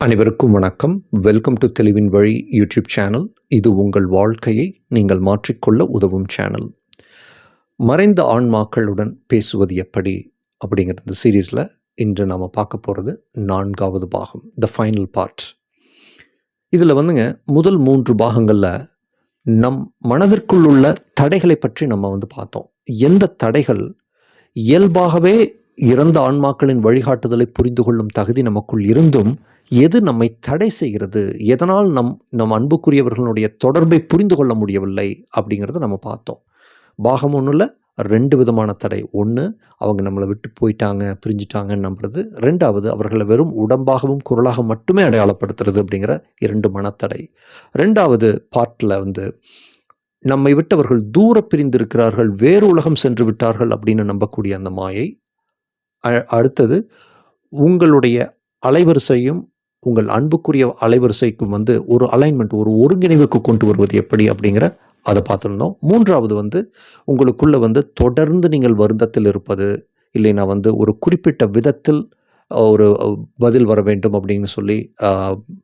அனைவருக்கும் வணக்கம். Welcome to தெளிவின் வழி யூடியூப் சேனல் இது உங்கள் வாழ்க்கையை நீங்கள் மாற்றிக்கொள்ள உதவும் சேனல் மறைந்த ஆன்மாக்களுடன் பேசுவது எப்படி அப்படிங்கிற இந்த சீரீஸில் இன்று நாம் பார்க்க போகிறது நான்காவது பாகம் த ஃபைனல் பார்ட் இதில் வந்துங்க முதல் மூன்று பாகங்களில் நம் மனதிற்குள் உள்ள தடைகளை பற்றி நம்ம வந்து பார்த்தோம். எந்த தடைகள்? இயல்பாகவே இறந்த ஆன்மாக்களின் வழிகாட்டுதலை புரிந்து கொள்ளும் தகுதி நமக்குள் இருந்தும் எது நம்மை தடை செய்கிறது? எதனால் நம் நம் அன்புக்குரியவர்களுடைய தொடர்பை புரிந்து கொள்ள முடியவில்லை? அப்படிங்கிறத நம்ம பார்த்தோம். பாகம் ஒன்றில் ரெண்டு விதமான தடை. ஒன்று அவங்க நம்மளை விட்டு போயிட்டாங்க பிரிஞ்சிட்டாங்கன்னு நம்புறது. ரெண்டாவது அவர்களை வெறும் உடம்பாகவும் குரலாக மட்டுமே அடையாளப்படுத்துறது அப்படிங்கிற இரண்டு மனத்தடை. ரெண்டாவது பார்ட்டில் வந்து நம்மை விட்டவர்கள் தூர பிரிந்திருக்கிறார்கள் வேறு உலகம் சென்று விட்டார்கள் அப்படின்னு நம்பக்கூடிய அந்த மாயை. அ- அடுத்தது உங்களுடைய அலைவரிசையும் உங்கள் அன்புக்குரிய அலைவரிசைக்கும் வந்து ஒரு அலைன்மெண்ட் ஒரு ஒருங்கிணைவுக்கு கொண்டு வருவது எப்படி அப்படிங்கிற அதை பார்த்துருந்தோம். மூன்றாவது வந்து உங்களுக்குள்ளே வந்து தொடர்ந்து நீங்கள் வருந்தத்தில் இருப்பது இல்லைன்னா வந்து ஒரு குறிப்பிட்ட விதத்தில் ஒரு பதில் வர வேண்டும் அப்படின்னு சொல்லி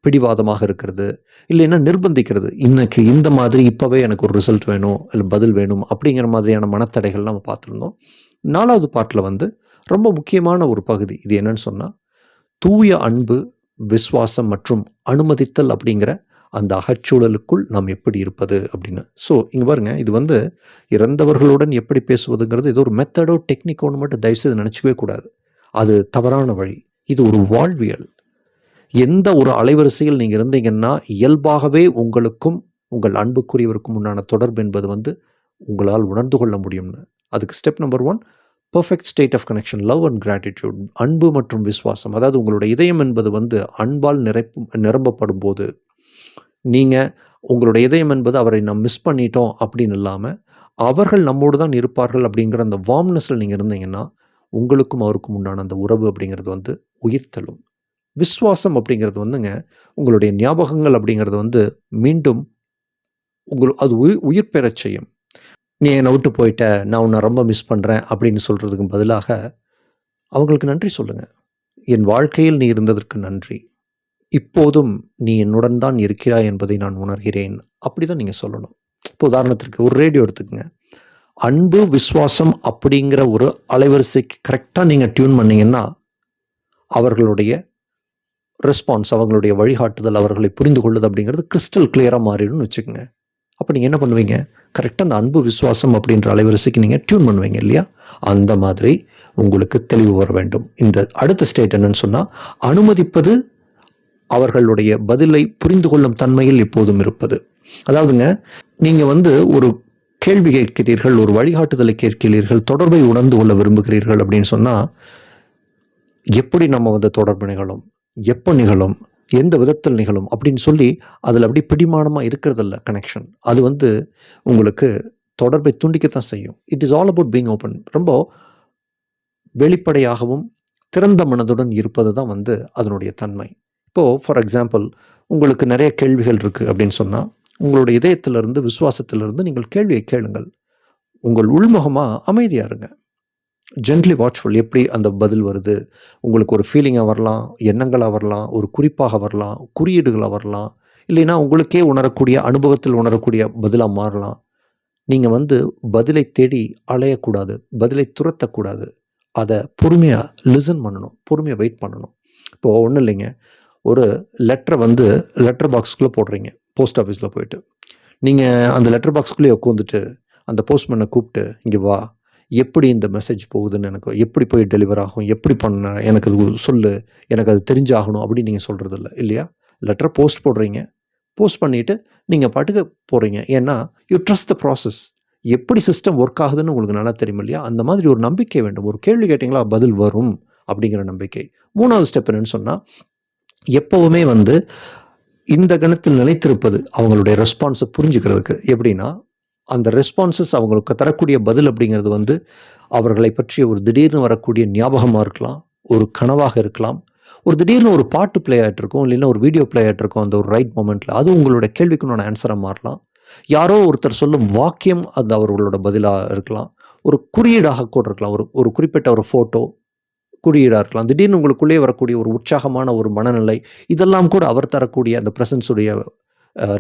பிடிவாதமாக இருக்கிறது இல்லைன்னா நிர்பந்திக்கிறது. இன்னைக்கு இந்த மாதிரி இப்போவே எனக்கு ஒரு ரிசல்ட் வேணும் இல்லை பதில் வேணும் அப்படிங்கிற மாதிரியான மனத்தடைகள் நம்ம பார்த்துருந்தோம். நாலாவது பாட்டில் வந்து ரொம்ப முக்கியமான ஒரு பகுதி இது என்னன்னு சொன்னால் தூய அன்பு விசுவாசம் மற்றும் அனுமதித்தல் அப்படிங்கிற அந்த அகச்சூழலுக்குள் நாம் எப்படி இருப்பது அப்படின்னு. ஸோ இங்கே பாருங்க இது வந்து இறந்தவர்களுடன் எப்படி பேசுவதுங்கிறது இது ஒரு மெத்தடோ டெக்னிக்கோன்னு மட்டும் தயவுசெய்து நினச்சிக்கவே கூடாது. அது தவறான வழி. இது ஒரு வாழ்வியல். எந்த ஒரு அலைவரிசையில் நீங்கள் இருந்தீங்கன்னா இயல்பாகவே உங்களுக்கும் உங்கள் அன்புக்குரியவருக்கும் உண்டான தொடர்பு என்பது வந்து உங்களால் உணர்ந்து கொள்ள முடியும்னு. அதுக்கு step number one perfect state of connection love and gratitude அன்பு மற்றும் விசுவாசம். அதாவது உங்களோட இதயம் என்பது வந்து அன்பால் நிரப்பும் நிரம்பப்படும் போது நீங்கள் உங்களோட இதயம் என்பது அவரை நாம் மிஸ் பண்ணிட்டோம் அப்படின்னு இல்லாமல் அவர்கள் நம்மோடு தான் இருப்பார்கள் அப்படிங்கிற அந்த வார்ம்னஸில் நீங்கள் இருந்தீங்கன்னா உங்களுக்கும் அவருக்கும் உண்டான அந்த உறவு அப்படிங்கிறது வந்து உயிர்த்தலும் விசுவாசம் அப்படிங்கிறது வந்துங்க உங்களுடைய ஞாபகங்கள் அப்படிங்கிறது வந்து மீண்டும் உங்கள் அது உயிர் உயிர் பெறச் செய்யும். நீ என்னை விட்டு போயிட்ட நான் உன்னை ரொம்ப மிஸ் பண்ணுறேன் அப்படின்னு சொல்கிறதுக்கு பதிலாக அவங்களுக்கு நன்றி சொல்லுங்கள் என் வாழ்க்கையில் நீ இருந்ததற்கு நன்றி. இப்போதும் நீ என்னுடன் தான் இருக்கிறாய் என்பதை நான் உணர்கிறேன். அப்படி தான் நீங்கள் சொல்லணும். இப்போ உதாரணத்திற்கு ஒரு ரேடியோ எடுத்துக்கங்க. அன்பு விசுவாசம் அப்படிங்கிற ஒரு அலைவரிசைக்கு கரெக்டாக நீங்கள் டியூன் பண்ணீங்கன்னா அவர்களுடைய ரெஸ்பான்ஸ் அவங்களுடைய வழிகாட்டுதல் அவர்களை புரிந்து கொள்ளுது அப்படிங்கிறது கிறிஸ்டல் கிளியராக மாறிடும்னு வச்சுக்கோங்க. அப்போ நீங்கள் என்ன பண்ணுவீங்க? கரெக்டாக அந்த அன்பு விசுவாசம் அப்படின்ற அலைவரிசைக்கு நீங்கள் டியூன் பண்ணுவீங்க இல்லையா? அந்த மாதிரி உங்களுக்கு தெளிவு வர வேண்டும். இந்த அடுத்த ஸ்டேட் என்னன்னு சொன்னால் அனுமதிப்பது அவர்களுடைய பதிலை புரிந்து கொள்ளும் தன்மையில் எப்போதும் இருப்பது. அதாவதுங்க நீங்கள் வந்து ஒரு கேள்வி கேட்கிறீர்கள் ஒரு வழிகாட்டுதலை கேட்கிறீர்கள் தொடர்பை உணர்ந்து கொள்ள விரும்புகிறீர்கள் அப்படின்னு சொன்னால் எப்படி நம்ம வந்து தொடர்பு நிகழும்? எப்போ நிகழும்? எந்த விதத்தில் நிகழும் அப்படின்னு சொல்லி அதில் அப்படி பிடிமானமாக இருக்கிறதில்ல கனெக்ஷன் அது வந்து உங்களுக்கு தொடர்பை துண்டிக்கத்தான் செய்யும். It is all about being open ரொம்ப வெளிப்படையாகவும் திறந்த மனதுடன் இருப்பது தான் வந்து அதனுடைய தன்மை. இப்போது ஃபார் எக்ஸாம்பிள் உங்களுக்கு நிறைய கேள்விகள் இருக்குது அப்படின்னு சொன்னால் உங்களுடைய இதயத்திலிருந்து விசுவாசத்திலிருந்து நீங்கள் கேள்வியை கேளுங்கள். உங்கள் உள்முகமாக அமைதியாக இருங்க. ஜென்ட்லி வாட்ச்ஃபுல் எப்படி அந்த பதில் வருது? உங்களுக்கு ஒரு ஃபீலிங்காக வரலாம் எண்ணங்களாக வரலாம் ஒரு குறிப்பாக வரலாம் குறியீடுகளாக வரலாம் இல்லைன்னா உங்களுக்கே உணரக்கூடிய அனுபவத்தில் உணரக்கூடிய பதிலாக மாறலாம். நீங்கள் வந்து பதிலை தேடி அலையக்கூடாது பதிலை துரத்தக்கூடாது. அதை பொறுமையாக லிசன் பண்ணணும் பொறுமையாக வெயிட் பண்ணணும். இப்போது ஒன்றும் இல்லைங்க. ஒரு லெட்டரை வந்து லெட்டர் பாக்ஸ்குள்ளே போடுறீங்க போஸ்ட் ஆஃபீஸில் போயிட்டு. நீங்கள் அந்த லெட்டர் பாக்ஸ்குள்ளேயே உட்காந்துட்டு அந்த போஸ்ட்மேனை கூப்பிட்டு இங்கே வா எப்படி இந்த மெசேஜ் போகுதுன்னு எனக்கு எப்படி போய் டெலிவர் ஆகும் எப்படி பண்ண எனக்கு அது சொல்லு எனக்கு அது தெரிஞ்சாகணும் அப்படின்னு நீங்கள் சொல்கிறது இல்லை இல்லையா? லெட்டரை போஸ்ட் போடுறீங்க. போஸ்ட் பண்ணிவிட்டு நீங்கள் பாட்டுக்கு போகிறீங்க ஏன்னா யூ ட்ரஸ்ட் த ப்ராசஸ் எப்படி சிஸ்டம் ஒர்க் ஆகுதுன்னு உங்களுக்கு நல்லா தெரியும் இல்லையா? அந்த மாதிரி ஒரு நம்பிக்கை வேண்டும். ஒரு கேள்வி கேட்டிங்களா பதில் வரும் அப்படிங்கிற நம்பிக்கை. மூணாவது ஸ்டெப் என்னன்னு சொன்னால் எப்போவுமே வந்து இந்த கணத்தில் நிலைத்திருப்பது அவங்களுடைய ரெஸ்பான்ஸை புரிஞ்சுக்கிறதுக்கு. எப்படின்னா அந்த ரெஸ்பான்சஸ் அவங்களுக்கு தரக்கூடிய பதில் அப்படிங்கிறது வந்து அவர்களை பற்றிய ஒரு திடீர்னு வரக்கூடிய ஞாபகமாக இருக்கலாம் ஒரு கனவாக இருக்கலாம். ஒரு திடீர்னு ஒரு பாட்டு பிளே ஆகிட்டு இருக்கும் இல்லைன்னா ஒரு வீடியோ பிளே ஆகிட்டு இருக்கும் அந்த ஒரு ரைட் மூமெண்ட்டில் அது உங்களோட கேள்விக்குண்டான ஆன்சராக மாறலாம். யாரோ ஒருத்தர் சொல்லும் வாக்கியம் அது அவர்களோட பதிலாக இருக்கலாம். ஒரு குறியீடாக கூட இருக்கலாம். ஒரு ஒரு குறிப்பிட்ட ஒரு ஃபோட்டோ குறியீடாக இருக்கலாம். திடீர்னு உங்களுக்குள்ளே வரக்கூடிய ஒரு உற்சாகமான ஒரு மனநிலை இதெல்லாம் கூட அவர் தரக்கூடிய அந்த ப்ரெசன்ஸுடைய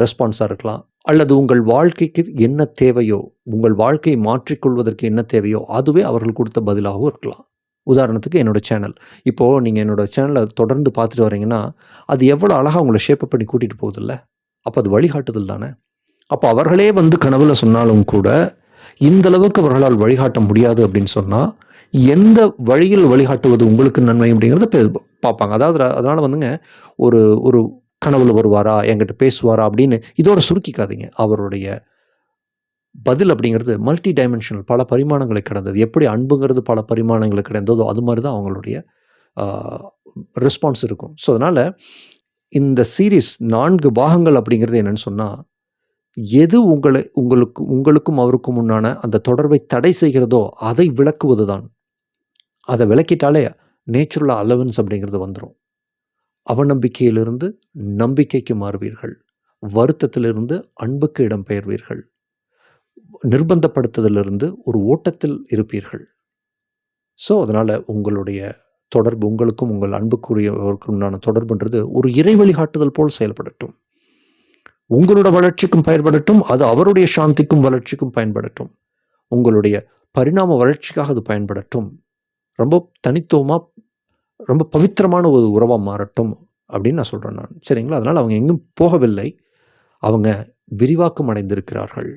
ரெஸ்பான்ஸாக இருக்கலாம். அல்லது உங்கள் வாழ்க்கைக்கு என்ன தேவையோ உங்கள் வாழ்க்கையை மாற்றிக்கொள்வதற்கு என்ன தேவையோ அதுவே அவர்கள் கொடுத்த பதிலாகவும் இருக்கலாம். உதாரணத்துக்கு என்னோடய சேனல். இப்போது நீங்கள் என்னோட சேனலை தொடர்ந்து பார்த்துட்டு வரீங்கன்னா அது எவ்வளோ அழகாக உங்களை ஷேப்பப் பண்ணி கூட்டிகிட்டு போகுதில்ல? அப்போ அது வழிகாட்டுதல் தானே? அப்போ அவர்களே வந்து கனவுல சொன்னாலும் கூட இந்த அளவுக்கு அவர்களால் வழிகாட்ட முடியாது அப்படின்னு சொன்னால் எந்த வழியில் வழிகாட்டுவது உங்களுக்கு நன்மை அப்படிங்கிறத பெ- பார்ப்பாங்க. அதாவது அதனால் வந்துங்க ஒரு ஒரு கனவுல வருவாரா? என்கிட்ட பேசுவாரா? அப்படின்னு இதோட சுருக்கிக்காதீங்க. அவருடைய பதில் அப்படிங்கிறது மல்டி டைமென்ஷனல் பல பரிமாணங்களை கடந்தது. எப்படி அன்புங்கிறது பல பரிமாணங்களை கடந்ததோ அது மாதிரி தான் அவங்களுடைய ரெஸ்பான்ஸ் இருக்கும். ஸோ அதனால் இந்த சீரீஸ் நான்கு பாகங்கள் அப்படிங்கிறது என்னென்னு சொன்னால் எது உங்களை உங்களுக்கு உங்களுக்கும் அவருக்கும் உண்டான அந்த தொடர்பை தடை செய்கிறதோ அதை விளக்குவது தான் அதை விளக்கிட்டாலே நேச்சுரலாக அலவன்ஸ் அப்படிங்கிறது வந்துடும் அவநம்பிக்கையிலிருந்து நம்பிக்கைக்கு மாறுவீர்கள். வருத்தத்திலிருந்து அன்புக்கு இடம் பெயர்வீர்கள் நிர்பந்தப்படுத்துதலிருந்து ஒரு ஓட்டத்தில் இருப்பீர்கள். ஸோ அதனால் உங்களுடைய தொடர்பு உங்களுக்கும் உங்கள் அன்புக்குரியவருக்கும் உண்டான தொடர்புன்றது ஒரு இறை வழிகாட்டுதல் போல் செயல்படட்டும். உங்களோட வளர்ச்சிக்கும் பயன்படட்டும் அது அவருடைய சாந்திக்கும் வளர்ச்சிக்கும் பயன்படட்டும். உங்களுடைய பரிணாம வளர்ச்சிக்காக அது பயன்படட்டும். ரொம்ப தனித்துவமாக ரொம்ப பவித்திரமான ஒரு உறவாக மாறட்டும் அப்படின்னு நான் சொல்கிறேன் நான். சரிங்களா? அதனால் அவங்க எங்கும் போகவில்லை. அவங்க விரிவாக்கம் அடைந்திருக்கிறார்கள்.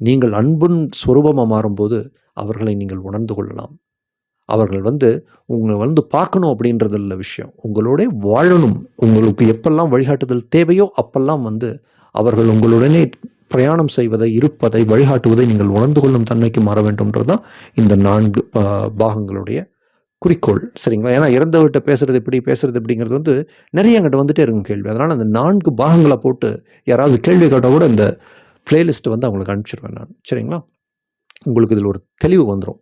நீங்கள் அன்பின் ஸ்வரூபமாக மாறும்போது அவர்களை நீங்கள் உணர்ந்து கொள்ளலாம். அவர்கள் வந்து உங்களை வந்து பார்க்கணும் அப்படின்றது இல்லை விஷயம். உங்களோட வாழணும். உங்களுக்கு எப்பெல்லாம் வழிகாட்டுதல் தேவையோ அப்பெல்லாம் வந்து அவர்கள் உங்களுடனே பிரயாணம் செய்வதை இருப்பதை வழிகாட்டுவதை நீங்கள் உணர்ந்து கொள்ளும் தன்மைக்கு மாற வேண்டும்ன்றது தான் இந்த நான்கு பாகங்களுடைய குறிக்கோள் சரிங்களா? ஏன்னா இறந்தவர்கிட்ட பேசுறது எப்படி பேசுறது எப்படிங்கிறது வந்து நிறைய எங்கிட்ட வந்துட்டே இருக்கும் கேள்வி. அதனால் அந்த நான்கு பாகங்களை போட்டு யாராவது கேள்வி கேட்டால் கூட இந்த பிளேலிஸ்ட்டை வந்து அவங்களுக்கு அனுப்பிச்சிடுவேன் நான். சரிங்களா? உங்களுக்கு இதில் ஒரு தெளிவு வந்துடும்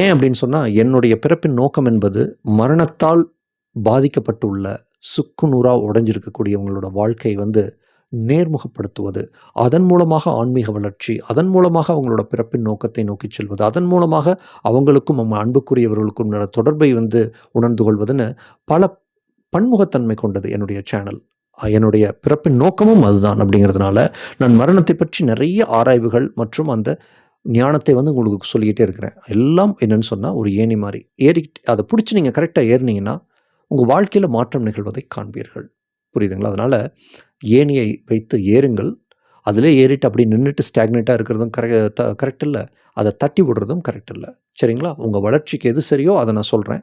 ஏன் அப்படின்னு சொன்னால் என்னுடைய பிறப்பின் நோக்கம் என்பது மரணத்தால் பாதிக்கப்பட்டுள்ள சுக்குநூறாக உடைஞ்சிருக்கக்கூடியவங்களோட வாழ்க்கை வந்து நேர்முகப்படுத்துவது அதன் மூலமாக ஆன்மீக வளர்ச்சி அதன் மூலமாக அவங்களோட பிறப்பின் நோக்கத்தை நோக்கி செல்வது அதன் மூலமாக அவங்களுக்கும் நம்ம அன்புக்குரியவர்களுக்கும் தொடர்பை வந்து உணர்ந்து கொள்வதுன்னு பல பன்முகத்தன்மை கொண்டது என்னுடைய சேனல் என்னுடைய பிறப்பின் நோக்கமும் அதுதான் அப்படிங்கிறதுனால நான் மரணத்தை பற்றி நிறைய ஆராய்வுகள் மற்றும் அந்த ஞானத்தை வந்து உங்களுக்கு சொல்லிக்கிட்டே இருக்கிறேன். எல்லாம் என்னன்னு சொன்னால் ஒரு ஏணி மாதிரி ஏறி அதை பிடிச்சி நீங்கள் கரெக்டாக ஏறினீங்கன்னா உங்கள் வாழ்க்கையில் மாற்றம் நிகழ்வதை காண்பீர்கள். புரியுதுங்களா? அதனால் ஏணியை வைத்து ஏறுங்கள். அதிலே ஏறிட்டு அப்படி நின்றுட்டு ஸ்டாக்னேட்டாக இருக்கிறதும் கரெக்ட் கரெக்ட் இல்லை. அதை தட்டி விடுறதும் கரெக்ட் இல்லை. சரிங்களா? உங்கள் வளர்ச்சிக்கு எது சரியோ அதை நான் சொல்கிறேன்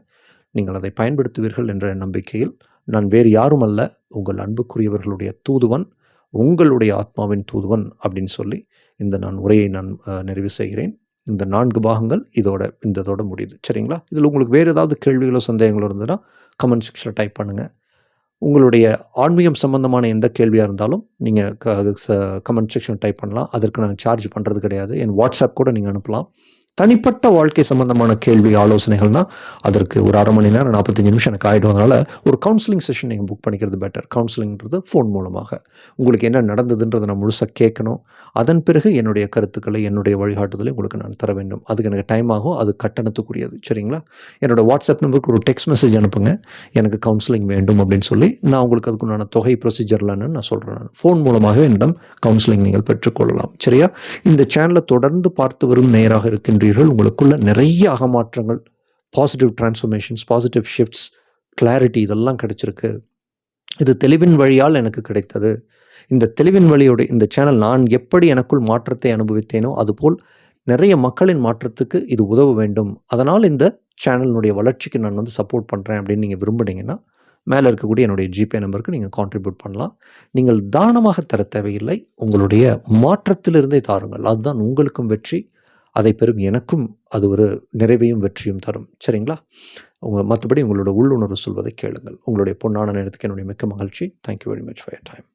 நீங்கள் அதை பயன்படுத்துவீர்கள் என்ற நம்பிக்கையில் நான் வேறு யாரும் அல்ல. உங்கள் அன்புக்குரியவர்களுடைய தூதுவன் உங்களுடைய ஆத்மாவின் தூதுவன் அப்படின்னு சொல்லி இந்த நான் உரையை நான் நிறைவு செய்கிறேன். இந்த நான்கு பாகங்கள் இதோட இந்த இதோட முடியுது. சரிங்களா? இதில் உங்களுக்கு வேறு ஏதாவது கேள்விகளோ சந்தேகங்களோ இருந்ததுன்னா கமெண்ட் செக்ஷனில் டைப் பண்ணுங்கள் உங்களுடைய ஆன்மீகம் சம்பந்தமான எந்த கேள்வியாக இருந்தாலும் நீங்கள் கமெண்ட் செக்ஷன் டைப் பண்ணலாம். அதற்கு நான் சார்ஜ் பண்ணுறது கிடையாது. என் வாட்ஸ்அப் கூட நீங்கள் அனுப்பலாம். தனிப்பட்ட வாழ்க்கை சம்பந்தமான கேள்வி ஆலோசனைகள்னா அதற்கு ஒரு அரை மணி நேரம் நாற்பத்தஞ்சு நிமிஷம் எனக்கு ஆகிடும் அதனால் ஒரு கவுன்சிலிங் செஷன் நீங்கள் புக் பண்ணிக்கிறது பெட்டர் கவுன்சிலிங்கிறது ஃபோன் மூலமாக. உங்களுக்கு என்ன நடந்ததுன்றதை நான் முழுசாக கேட்கணும். அதன் பிறகு என்னுடைய கருத்துக்களை என்னுடைய வழிகாட்டுதலை உங்களுக்கு நான் தர வேண்டும். அதுக்கு எனக்கு டைம் ஆகும். அது கட்டணத்துக்குரியது. சரிங்களா? என்னோட வாட்ஸ்அப் நம்பருக்கு ஒரு டெக்ஸ்ட் மெசேஜ் அனுப்புங்க. எனக்கு கவுன்சிலிங் வேண்டும் அப்படின்னு சொல்லி நான் உங்களுக்கு அதுக்குண்டான தொகை ப்ரொசீஜர்லன்னு நான் சொல்கிறேன் நான். ஃபோன் மூலமாக என்னிடம் கவுன்சிலிங் நீங்கள் பெற்றுக்கொள்ளலாம் சரியா? இந்த சேனலை தொடர்ந்து பார்த்து வரும் நேராக இருக்கின்றீர்கள் உங்களுக்குள்ள நிறைய அகமாற்றங்கள் positive transformations positive shifts clarity இதெல்லாம் கிடைச்சிருக்கு. இது தெளிவின் வழியால் எனக்கு கிடைத்தது. இந்த தெளிவின் வழியோட இந்த சேனல் நான் எப்படி எனக்குள் மாற்றத்தை அனுபவித்தேனோ அதுபோல் நிறைய மக்களின் மாற்றத்துக்கு இது உதவ வேண்டும். அதனால் இந்த சேனலினுடைய வளர்ச்சிக்கு நான் வந்து சப்போர்ட் பண்ணுறேன் அப்படின்னு நீங்கள் விரும்புனீங்கன்னா மேலே இருக்கக்கூடிய என்னுடைய ஜிபே நம்பருக்கு நீங்கள் கான்ட்ரிபியூட் பண்ணலாம். நீங்கள் தானமாக தர தேவையில்லை உங்களுடைய மாற்றத்திலிருந்தே தாருங்கள். அதுதான் உங்களுக்கும் வெற்றி அதை பெறும் எனக்கும் அது ஒரு நிறைவையும் வெற்றியும் தரும். சரிங்களா? உங்கள் மற்றபடி உங்களோட உள்ளுணர்வு சொல்வதை கேளுங்கள். உங்களுடைய பொன்னான நேரத்துக்கு என்னுடைய மிக்க மகிழ்ச்சி. Thank you very much for time